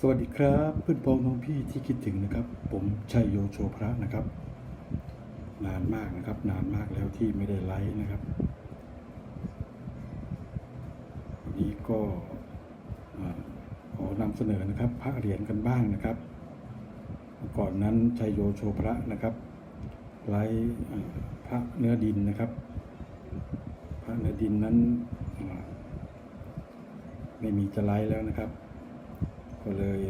สวัสดีครับเพื่อนพ้องน้องพี่ที่คิดถึงนะครับ ผมชัยโยโชพระนะครับ นานมากนะครับ นานมากแล้วที่ไม่ได้ไลฟ์นะครับวันนี้ก็อ่าขอนำเสนอนะครับ พระเหรียญกันบ้างนะครับก่อนนั้นชัยโยโชพระนะครับไลฟ์อ่พระเนื้อดินนะครับ พระเนื้อดินนั้นไม่มีจะไลฟ์แล้วนะครับ ก็เลย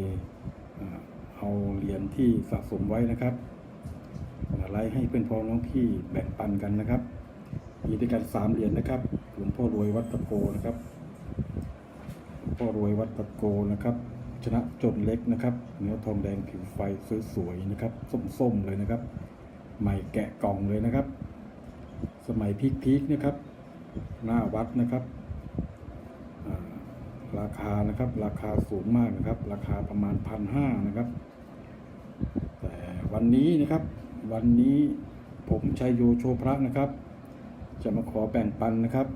เอาเหรียญที่สะสมไว้นะครับมาไล่ให้เพื่อนพ้องน้องพี่แบ่งปันกันนะครับ มีด้วยกันสามเหรียญนะครับหลวงพ่อรวยวัดตะโกนะครับหลวงพ่อรวยวัดตะโกนะครับ ชนะจนเล็กนะครับ เนื้อทองแดงผิวไฟสวยๆนะครับส้มๆเลยนะครับ ใหม่แกะกล่องเลยนะครับ สมัยพีคๆนะครับ หน้าวัดนะครับ ราคานะครับ ราคาสูงมากนะครับ ราคาประมาณพันห้านะครับ แต่วันนี้นะครับ วันนี้ผมชัยโยโชพระนะครับ จะมาขอแบ่งปันนะครับ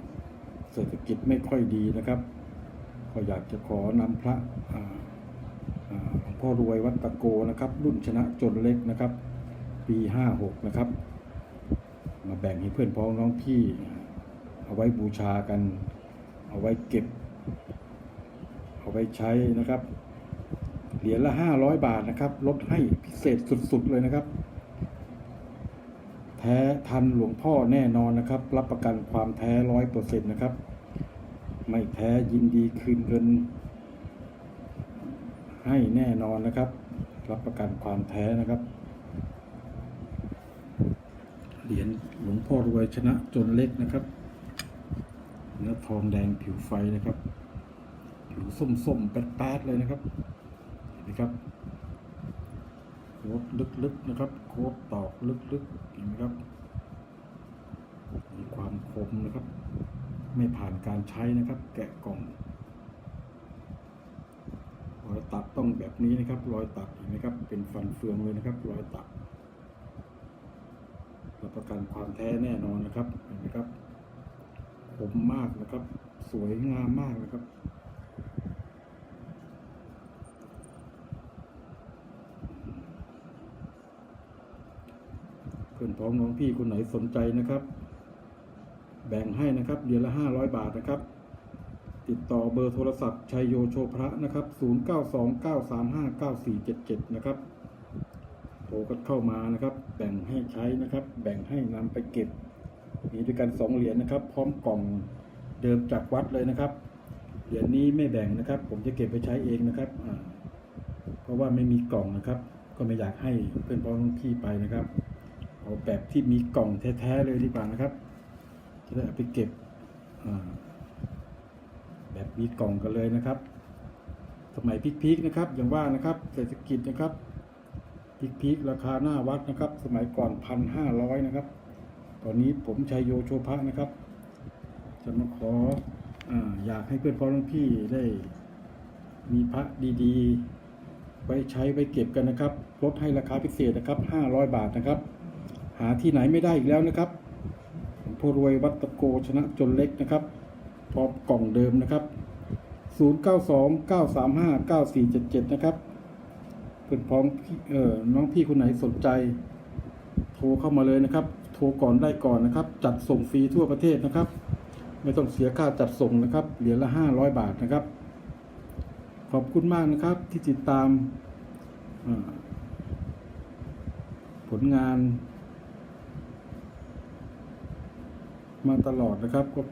เศรษฐกิจไม่ค่อยดีนะครับ ก็อยากจะขอนำพระหลวงพ่อรวยวัดตะโกนะครับ รุ่นชนะจนเล็กนะครับ ปีห้าหกนะครับ มาแบ่งให้เพื่อนพ้องน้องพี่ เอาไว้บูชากัน เอาไว้เก็บ เอาไปใช้นะครับ เหรียญละห้าร้อยบาทนะครับ ลดให้พิเศษสุดๆเลยนะครับ แท้ทันหลวงพ่อแน่นอนนะครับ รับประกันความแท้ร้อยเปอร์เซ็นต์นะครับ ไม่แท้ยินดีคืนเงิน ให้แน่นอนนะครับ รับประกันความแท้นะครับ เหรียญหลวงพ่อรวยชนะจนเล็กนะครับเนื้อทองแดงผิวไฟนะครับ ผิวส้มๆแป๊ดๆเลยนะครับเห็นไหมครับโคตรลึกๆนะครับโคตรตอกลึกๆเห็นไหมครับ มีความคมนะครับ ไม่ผ่านการใช้นะครับ แกะกล่องรอยตัดต้องแบบนี้นะครับ รอยตัดเห็นไหมครับ เป็นฟันเฟืองเลยนะครับ รอยตัดรับประกันความแท้แน่นอนนะครับเห็นไหมครับคมมากนะครับ สวยงามมากนะครับ เพื่อนพ้องน้องพี่คนไหนสนใจนะครับ แบ่งให้นะครับเดือนละห้าร้อยบาทนะครับ ติดต่อเบอร์โทรศัพท์ชัยโยโชพระนะครับ 0929359477 นะครับโทรกันเข้ามานะครับ แบ่งให้ใช้นะครับ แบ่งให้นำไปเก็บมีด้วยกันสองเหรียญนะครับ พร้อมกล่องเดิมจากวัดเลยนะครับเหรียญนี้ไม่แบ่งนะครับ ผมจะเก็บไปใช้เองนะครับเพราะว่าไม่มีกล่องนะครับ ก็ไม่อยากให้เพื่อนพ้องน้องพี่ไปนะครับ เอาแบบที่มีกล่องแท้ๆเลยดีกว่านะครับ จะได้เอาไปเก็บแบบมีกล่องกันเลยนะครับ สมัยพีคๆนะครับ อย่างว่านะครับ เศรษฐกิจนะครับพีคๆราคาหน้าวัดนะครับ สมัยก่อนพันห้าร้อยนะครับ ตอนนี้ผมชัยโยโชภะนะครับ จะมาขอออยากให้เพื่อนพ้องน้องพี่ได้มีพระดีๆ ไว้ใช้ไว้เก็บกันนะครับ ลดให้ราคาพิเศษนะครับ 500 บาทนะครับ หาที่ไหนไม่ได้อีกแล้วนะครับพอรวยวัตโกชนะจนเล็กนะครับพร้อมกล่องเดิมนะครับ 0929359477 นะครับเพื่อนพ้องพี่เอ่อน้องพี่คนไหนสนใจ โทรเข้ามาเลยนะครับ โทรก่อนได้ก่อนนะครับ จัดส่งฟรีทั่วประเทศนะครับ ไม่ต้องเสียค่าจัดส่งนะครับ เหรียญละ 500 บาทนะครับ ขอบคุณมากนะครับที่ติดตามผลงาน มาตลอดนะครับ ก็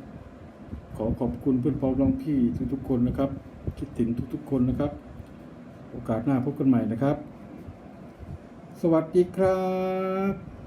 ขอขอบคุณเพื่อนพ้องน้องพี่ทุกๆคนนะครับ คิดถึงทุกๆคนนะครับ โอกาสหน้าพบกันใหม่นะครับ สวัสดีครับ